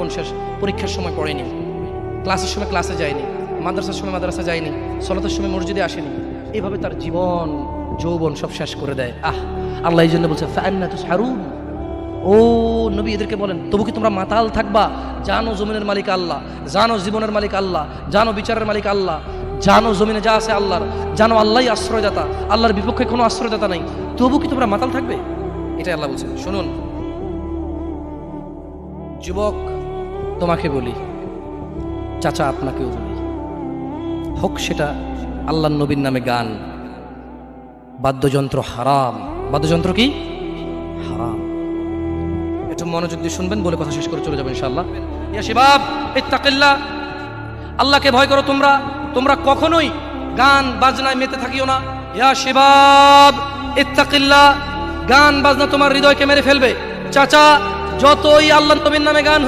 জীবন শেষ, পরীক্ষার সময় পড়েনি। ক্লাসের সময় ক্লাসে যায়নি, মাদ্রাসার সময় মাদ্রাসা যায়নি, সলাতের সময় মসজিদে আসেনি। এভাবে তার জীবন, যৌবন সব শেষ করে দেয়। আহ, আল্লাহ এই জন্য বলছে ফান্না তুস হারুন ও নবী এদেরকে বলেন, তবু কি তোমরা মাতাল থাকবা? জানো জমিনের মালিক আল্লাহ, জানো জীবনের মালিক আল্লাহ, জানো বিচারের মালিক আল্লাহ, জানো জমিনে যা আছে আল্লাহর, জানো আল্লাহই আশ্রয়দাতা, আল্লাহর বিপক্ষে কোনো আশ্রয়দাতা নাই। তবু কি তোমরা মাতাল থাকবে? এটাই আল্লাহ বলছেন। শুনুন, যুবক তোমাকে বলি, চাচা আপনাকেও বলি। হোক সেটা আল্লাহ নবীর নামে গান, বাদ্যযন্ত্র হারাম। বাদ্যযন্ত্র কি? হারাম। একটু মনোযোগ দিয়ে শুনবেন, বলে কথা শেষ করে চলে যাবেন ইনশাআল্লাহ। ইয়া শিবাব, ইত্তাকিল্লাহ। আল্লাহকে ভয় করো তোমরা তোমরা কখনোই গান বাজনায় মেতে থাকিও না। ইয়া শিবাব, ইত্তাকিল্লাহ। গান বাজনা তোমার হৃদয়কে মেরে ফেলবে। চাচা, যতই আল্লাহ নবীর নামে গান